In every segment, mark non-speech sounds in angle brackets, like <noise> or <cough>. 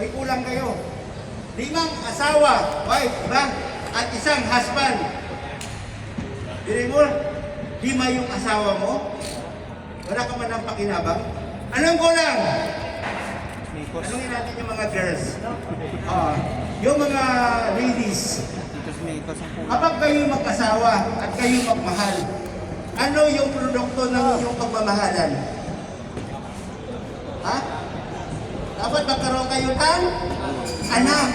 may kulang kayo. Limang asawa, wife, di ba? At isang husband. Dili mo, lima yung asawa mo. Wala ka man ng pakinabang. Anong kulang? Tanungin natin yung mga girls. Ah, yung mga ladies. Ang. Kapag kayo mag-asawa at kayo magmahal, ano yung produkto ng iyong pagmamahalan? Ha? Dapat magkaroon kayo ng anak.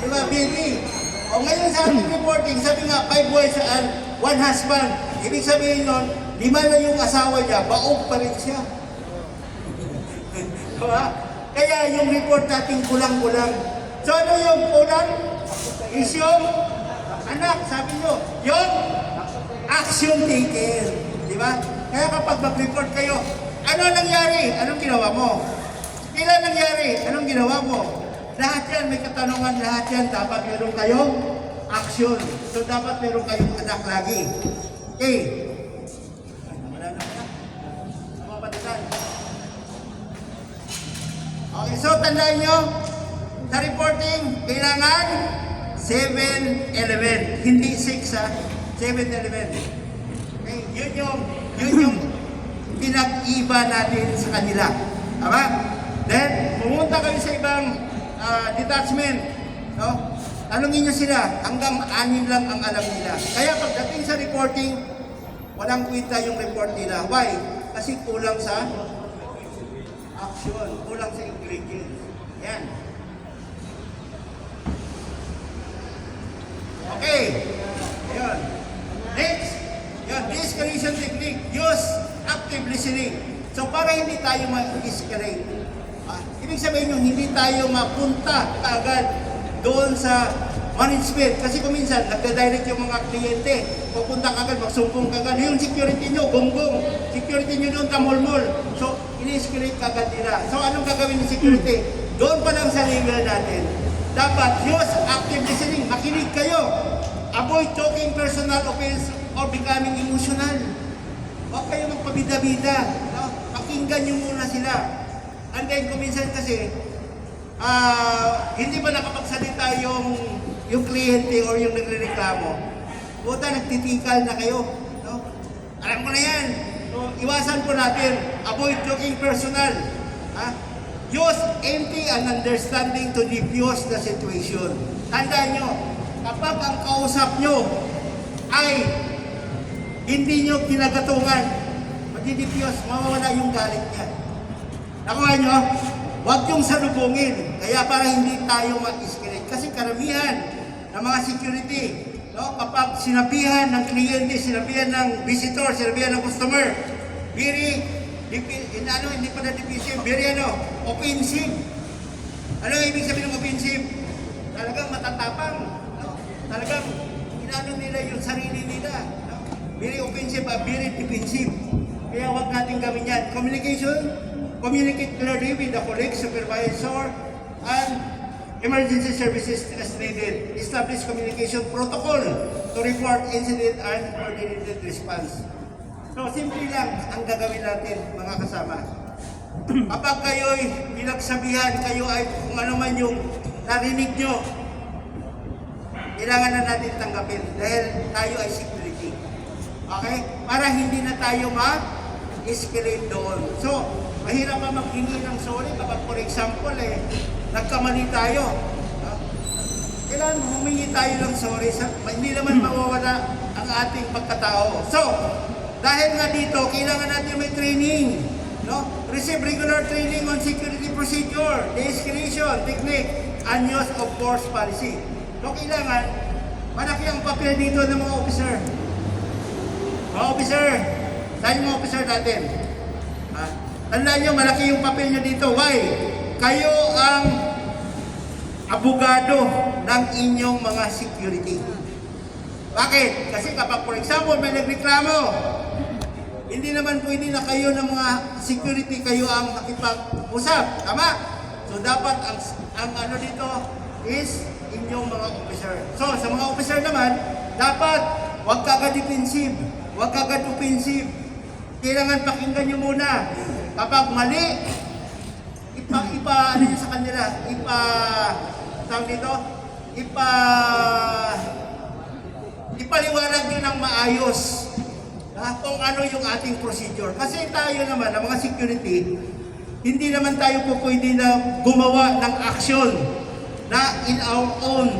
Di ba, baby? O ngayon sa ating reporting, sabi nga, five wives and one husband. Ibig sabihin nun, lima na yung asawa niya, baog pa rin siya. <laughs> Diba? Kaya yung report natin kulang-kulang. So ano yung kulang? Is anak, sabi nyo, yung action taken. Di ba? Kaya kapag mag-report kayo, ano nangyari? Anong ginawa mo? Kailan nangyari? Anong ginawa mo? Lahat yan, may katanungan lahat yan. Dapat meron kayong action. So dapat meron kayong anak lagi. Okay. Wala na wala. Okay, so tandaan nyo, sa reporting, kailangan 7-11. Hindi 6 ha, 7-11. Okay, yun yung, yun yung pinag-iba natin sa kanila. Tama? Then, pumunta kayo sa ibang ah, detachment. No? Tanungin nyo sila, hanggang anim lang ang alam nila. Kaya pagdating sa reporting, walang kwenta yung report nila. Why? Kasi kulang sa action, kulang sa ingredients. Yan. Okay. Yan. Next. Yan, de-escalation technique. Use active listening. So para hindi tayo ma-escalate. Ibig sabihin yung hindi tayo mapunta kaagad doon sa management. Kasi kung minsan, nagda-direct yung mga kliyente. Pupunta ka agad, magsumpong ka agad. Yung security nyo, gonggong. Security nyo doon, tamol-mol. So, ini-escalate ka agad nila. So, anong gagawin ng security? Doon pa lang sa level natin. Dapat use active listening. Makinig kayo. Avoid talking personal offense or becoming emotional. Huwag kayo magpabida-bida. No? Pakinggan nyo muna sila. And then, kung minsan kasi, ah, hindi ba nakapagsalita yung yung kliyente or yung nagrereklamo, puta, nagtitikal na kayo. No? Alam ko na yan. So, iwasan po natin. Avoid talking personal. Ha? Use empty and understanding to diffuse the situation. Tandaan nyo, kapag ang kausap nyo ay hindi nyo kinagatungan, magdi-diffuse, mawawala yung galit niya. Nakuha nyo? Huwag yung salubungin. Kaya para hindi tayo mag-escalate. Kasi karamihan ng mga security, no, kapag sinabihan ng kliyente, sinabihan ng visitor, sinabihan ng customer, very, in, ano, hindi pa na defensive, very ano, offensive. Ano ibig sabihin ng offensive? Talagang matatapang. No? Talagang inano nila yung sarili nila. No? Very offensive, very defensive. Kaya huwag natin gawin yan. Communication, communicate clearly with the colleague, supervisor, and emergency services as needed. Establish communication protocol to report incident and coordinated response. So, simple lang ang gagawin natin, mga kasama. <clears throat> Kapag kayo'y pinagsabihan, kayo ay kung ano man yung narinig nyo, kailangan na natin tanggapin dahil tayo ay security. Okay? Para hindi na tayo ma-escalate doon. So, mahirap pa maghingi ng sorry kapag for example eh, nagkamali tayo. No? Kailangan humingi tayo ng sorry. Sa, hindi naman mawawala ang ating pagkatao. So, dahil nga dito, kailangan natin may training. No? Receive regular training on security procedure, de-escalation technique, and use of force policy. So, kailangan, malaki ang papel dito ng mga officer. Mga officer, saan yung mga officer natin? Tandaan nyo, malaki yung papel nyo dito. Why? Kayo ang abogado ng inyong mga security. Bakit? Kasi kapag for example may nagreklamo, hindi naman pwede na kayo ng mga security kayo ang makipag-usap. Tama? So dapat ang, ang ano dito is inyong mga officer. So sa mga officer naman, dapat huwag kagad defensive, huwag kagad offensive. Kailangan pakinggan nyo muna. Kapag mali, ipa, ipa ano sa kanila, ipa, tawag dito, ipa, ipaliwanag nyo ng maayos ah, kung ano yung ating procedure. Kasi tayo naman, ang mga security, hindi naman tayo po pwede na gumawa ng action na in our own